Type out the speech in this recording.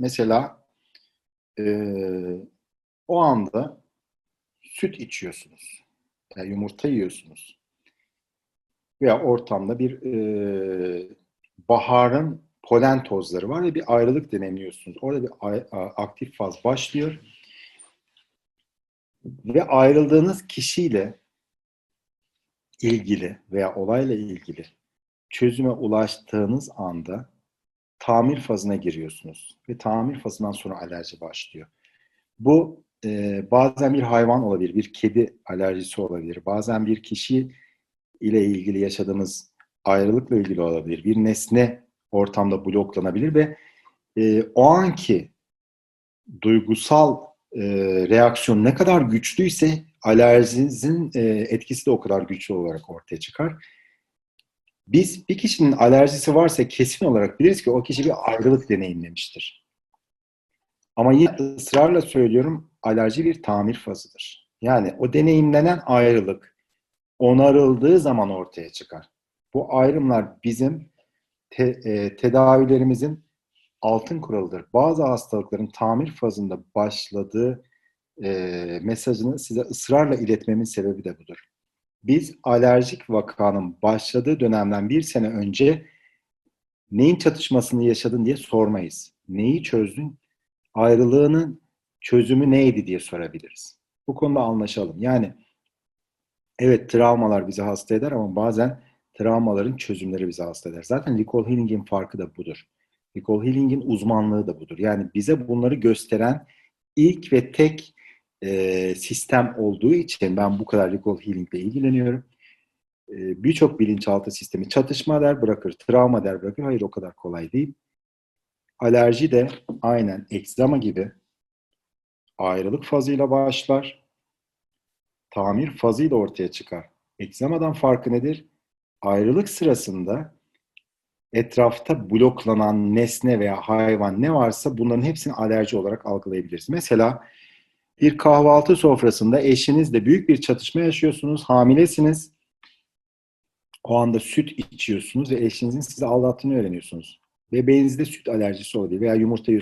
mesela e, o anda süt içiyorsunuz. Yani yumurta yiyorsunuz. Veya ortamda bir e, baharın polen tozları var ve bir ayrılık deneyimliyorsunuz. Orada bir aktif faz başlıyor. Ve ayrıldığınız kişiyle ilgili veya olayla ilgili çözüme ulaştığınız anda tamir fazına giriyorsunuz. Ve tamir fazından sonra alerji başlıyor. Bu e, bazen bir hayvan olabilir, bir kedi alerjisi olabilir. Bazen bir kişi ile ilgili yaşadığımız ayrılıkla ilgili olabilir. Bir nesne ortamda bloklanabilir ve e, o anki duygusal e, reaksiyon ne kadar güçlüyse alerjinin e, etkisi de o kadar güçlü olarak ortaya çıkar. Biz bir kişinin alerjisi varsa kesin olarak biliriz ki o kişi bir ayrılık deneyimlemiştir. Ama yine ısrarla söylüyorum alerji bir tamir fazıdır. Yani o deneyimlenen ayrılık onarıldığı zaman ortaya çıkar. Bu ayrımlar bizim te- e, tedavilerimizin altın kuralıdır. Bazı hastalıkların tamir fazında başladığı e, mesajını size ısrarla iletmemin sebebi de budur. Biz alerjik vakanın başladığı dönemden bir sene önce neyin çatışmasını yaşadın diye sormayız. Neyi çözdün? Ayrılığının çözümü neydi diye sorabiliriz. Bu konuda anlaşalım. Yani evet travmalar bizi hasta eder ama bazen travmaların çözümleri bizi hasta eder. Zaten recall healing'in farkı da budur. Recall healing'in uzmanlığı da budur. Yani bize bunları gösteren ilk ve tek e, sistem olduğu için ben bu kadar recall healing ile ilgileniyorum. E, Birçok bilinçaltı sistemi çatışma der bırakır, travma der bırakır. Hayır o kadar kolay değil. Alerji de aynen egzama gibi ayrılık fazıyla başlar. Tamir fazıyla ortaya çıkar. Egzamadan farkı nedir? Ayrılık sırasında etrafta bloklanan nesne veya hayvan ne varsa bunların hepsini alerji olarak algılayabiliriz. Mesela bir kahvaltı sofrasında eşinizle büyük bir çatışma yaşıyorsunuz, hamilesiniz. O anda süt içiyorsunuz ve eşinizin sizi aldattığını öğreniyorsunuz. Bebeğinizde süt alerjisi olabilir veya yumurta.